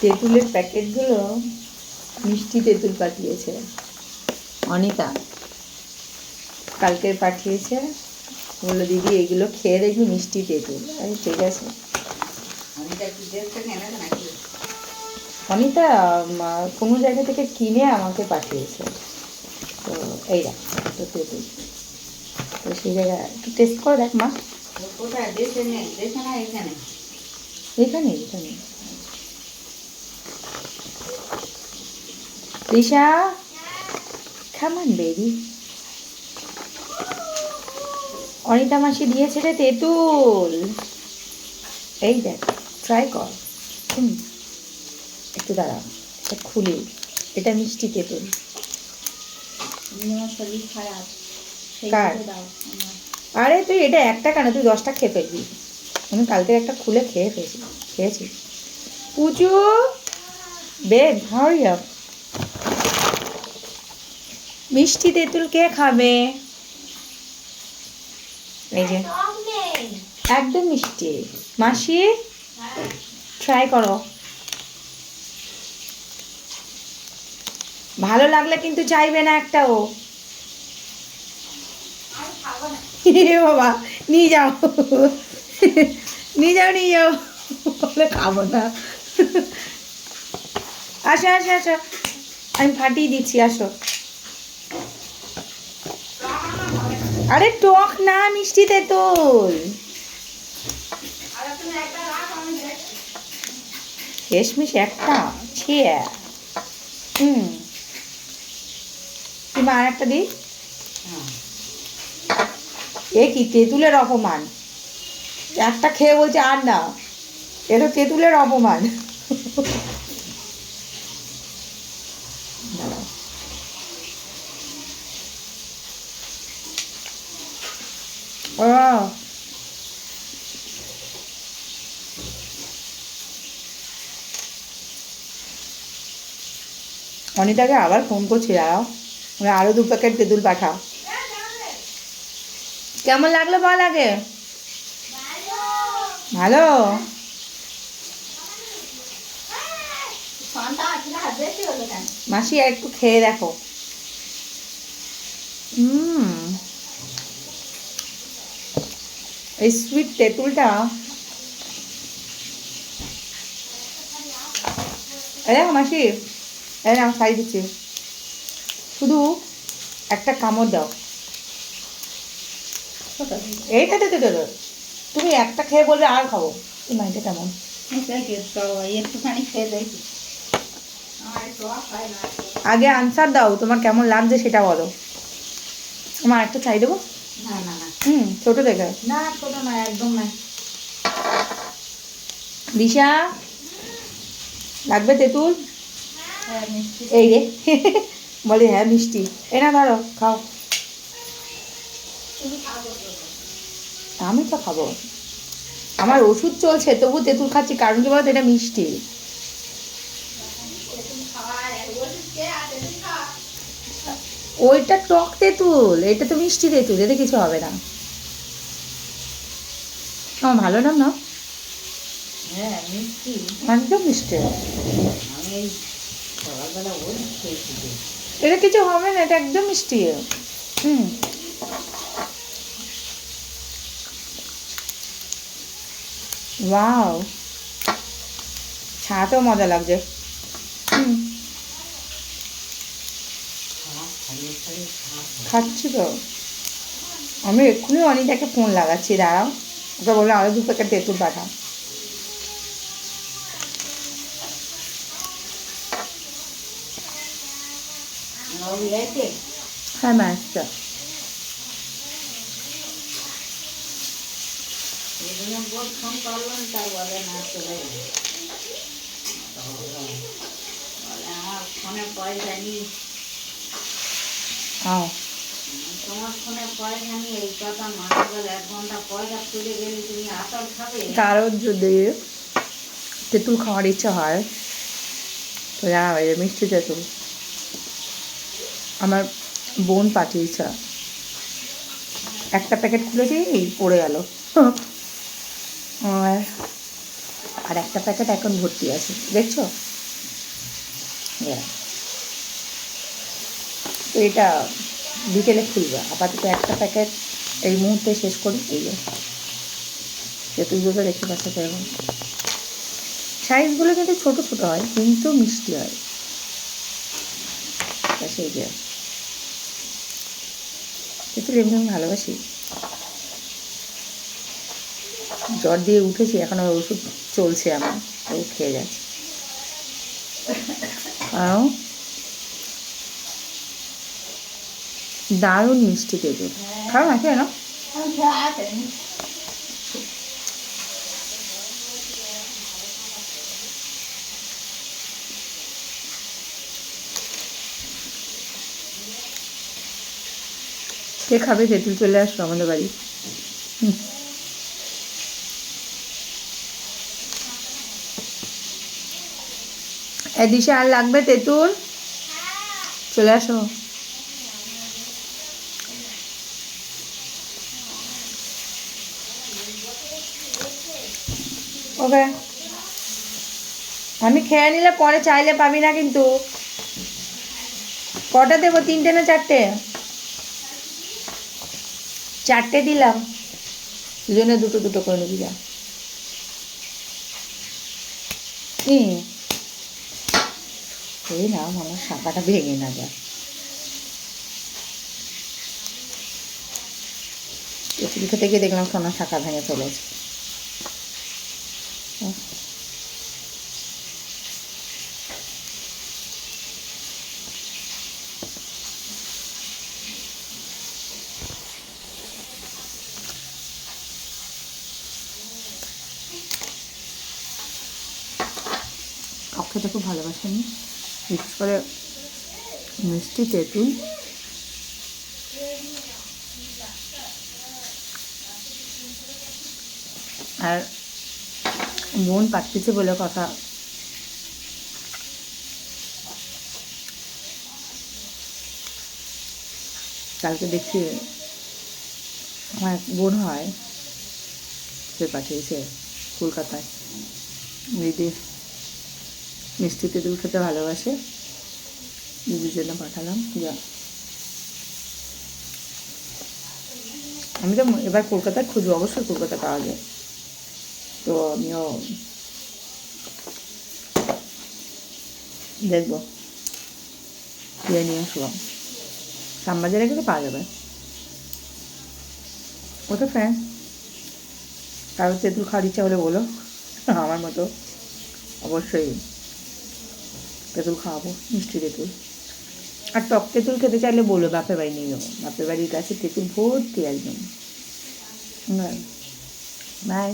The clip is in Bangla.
তেঁতুলের প্যাকেটগুলো মিষ্টি তেঁতুল পাঠিয়েছে। অনিতা। কালকে পাঠিয়েছে। বলল দিদি এগুলো খেয়ে দেখবি মিষ্টি তেঁতুল। আমি ঠিক আছে। অনিতা কোনো জায়গা থেকে কিনে আমাকে পাঠিয়েছে। তো এই দেখ তো তেঁতুল। তো সেই জায়গায় একটু টেস্ট করে দেখ মা। কোথায়? দেশে নেই দেশে না এখানে। এখানে এখানে রিশা খামান বেবি অনিতা মাসি দিয়েছে রে তেঁতুল। এই দেখ ট্রাই কর। হুম। একটু দাঁড়া এটা খুলি। এটা মিষ্টি তেঁতুল। শরীর খারাপ কার? আরে তুই এটা একটা কেন? তুই দশটা খেয়ে ফেলবি। আমি কালকে একটা খুলে খেয়ে ফেলছি খেয়েছি। পুচু বেগ হারি আপ মিষ্টি তেঁতুল কে খাবে? এই যে। একদম মিষ্টি। মাসি ট্রাই করো। ভালো লাগলে কিন্তু চাইবে না একটাও। বাবা, নিয়ে যাও। নিয়ে যাও নিয়ে যাও। বলে খাব না। আসো আসো আসো। আমি ফাটিয়ে দিচ্ছি, আসো। আরে টক না, মিষ্টি তেঁতুল। শেষমেশ একটা ছিয়া হুম। তুমি আর একটা দিই? এ কি, তেঁতুলের অপমান? একটা খেয়ে বলছে আর না এটা তেঁতুলের অপমান। ও অনিতাকে আবার ফোন করছি, দাঁড়াও। ওরা আরও দু প্যাকেট তেঁতুল পাঠাও। কেমন লাগল বল আগে? ভালো। মাসি আর একটু খেয়ে দেখো। হুম। এই সুইট তেঁতুলটা দেখো মাসি, এই না খাই দিচ্ছি। শুধু একটা কামড় দাও। এইটা তো তুমি একটা খেয়ে বলবে, আর খাব। মাইটা কেমন? খেয়ে আমার আগে আনসার দাও, তোমার কেমন লাগছে সেটা বলো। আমার একটা চাই দেবো? না না। হুম ছোটো দেখে না ছোট না একদম না। দিশা লাগবে তেঁতুল? হ্যাঁ এই রে বলে হ্যাঁ মিষ্টি। এ না ধরো খাও। আমি তো খাব। আমার ওষুধ চলছে তবু তেঁতুল খাচ্ছি কারণ কি বলতো এটা মিষ্টি। ওইটা টক তেঁতুল এটা তো মিষ্টি তেঁতুল এতে কিছু হবে না। আমার ভালো নাম না হ্যাঁ একদম মিষ্টি। এটা কিছু হবে না এটা একদম মিষ্টি। হুম। ওয়াও। ছাতেও মজা লাগছে। খাচ্ছি তো? আমি এক্ষুনি অনিতাকে ফোন লাগাচ্ছি, দাঁড়াও। ওকে বললাম আরও দু প্যাকেট তেঁতুল পাঠাও। হ্যাঁ ম্যাচটা এই জন্য বোধ ফোন করলাম তার বলে না চলে যাবে। বলে আমার ফোনে পয়সা নেই হ্যাঁ তোমার ফোনে পয়সা নেই এই কথা মারা গেল এক ঘণ্টা পয়সা তুলে গেলে তুমি আসল খাবে? কারোর যদি তেঁতুল খাওয়ার ইচ্ছা হয় তো জানা মিষ্টি তেঁতুল। আমার বোন পাঠিয়েছে। একটা প্যাকেট খুলেছি পড়ে গেল। আর আর একটা প্যাকেট এখন ভর্তি আছে দেখছ? হ্যাঁ। তো এটা বিকেলে খুলবে। আপাতত একটা প্যাকেট এই মুহূর্তে শেষ করি, এই যে। তেঁতুলগুলো দেখতে পাচ্ছ এরকম সাইজগুলো কিন্তু ছোট ছোট হয়, কিন্তু মিষ্টি হয়। সেই যে। তেঁতুল এমনি আমি ভালোবাসি। জ্বর দিয়ে উঠেছি, এখন ওষুধ চলছে আমার, ও খেয়ে যাচ্ছে। আও দারুণ মিষ্টি তেঁতুল খাও না কেন কে খাবে তেঁতুল চলে আসো আমাদের বাড়ি। হুম। এ দিশা আর লাগবে তেঁতুল? চলে আসো। ওকে। আমি খেয়ে নিলে পরে চাইলে পাবি না কিন্তু। কটা দেবো, তিনটে না চারটে? চারটে দিলাম। দুজনে দুটো দুটো করে নিবি, যা। এই না আমার শাঁখাটা ভেঙে না যা। তেঁতুল খেতে গিয়ে দেখলাম সোনার শাঁখা ভেঙে উহ। টক খেতে খুব ভালোবাসি আমি বিশেষ করে মিষ্টি তেঁতুল আর মন পাচ্ছিছে বলে কথা। কালকে দেখছি আমার এক বোন হয়, সে পাঠিয়েছে কলকাতায়। দিদি মিষ্টি তেঁতুল খেতে ভালোবাসে। দিদির জন্য পাঠালাম, যা। আমি তো এবার কলকাতায় খুঁজবো, অবশ্যই কলকাতা পাওয়া যায়। তো আমিও দেখব কিনে নিয়ে আসব শ্যামবাজারে গেলে পাওয়া যাবে ওকে ফ্রেন্ড কারও তেঁতুল খাওয়ার ইচ্ছা হলে বলো আমার মতো অবশ্যই তেঁতুল খাওয়াবো মিষ্টি তেঁতুল আর টক তেঁতুল খেতে চাইলে বলো বাপের বাড়ি নিয়ে যাব বাপের বাড়ির কাছে তেঁতুল ভর্তি একদম বাই